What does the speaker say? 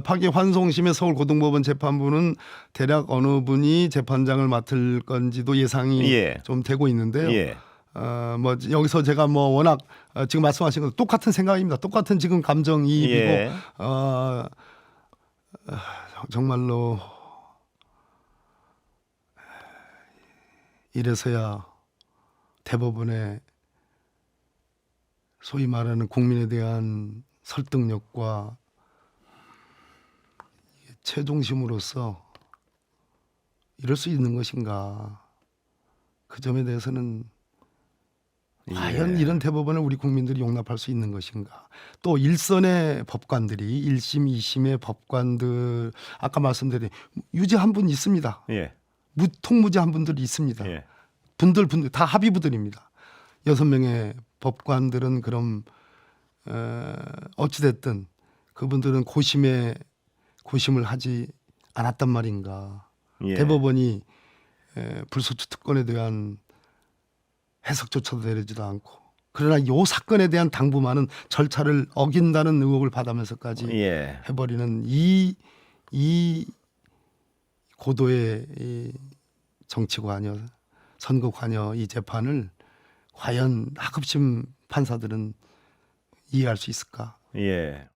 파기 환송심의 서울고등법원 재판부는 대략 어느 분이 재판장을 맡을 건지도 예상이 예. 좀 되고 있는데요. 예. 어, 뭐 여기서 제가 뭐 워낙 어, 지금 말씀하신 것 똑같은 생각입니다. 똑같은 지금 감정이입이고 예. 어, 어, 정말로 이래서야 대법원의 소위 말하는 국민에 대한 설득력과 최종심으로서 이럴 수 있는 것인가 그 점에 대해서는 과연 예. 이런 대법원을 우리 국민들이 용납할 수 있는 것인가? 또 일선의 법관들이 일심이심의 법관들 아까 말씀드린 유죄 한 분 있습니다. 예. 무통무죄 한 분들이 있습니다. 예. 분들 분들 다 합의부들입니다. 여섯 명의 법관들은 그럼 어, 어찌 됐든 그분들은 고심에 고심을 하지 않았단 말인가? 예. 대법원이 에, 불소추 특권에 대한 해석조차도 내리지도 않고 그러나 요 사건에 대한 당부만은 절차를 어긴다는 의혹을 받으면서까지 예. 해버리는 이, 이 고도의 이 정치 관여, 선거 관여 이 재판을 과연 하급심 판사들은 이해할 수 있을까? 예.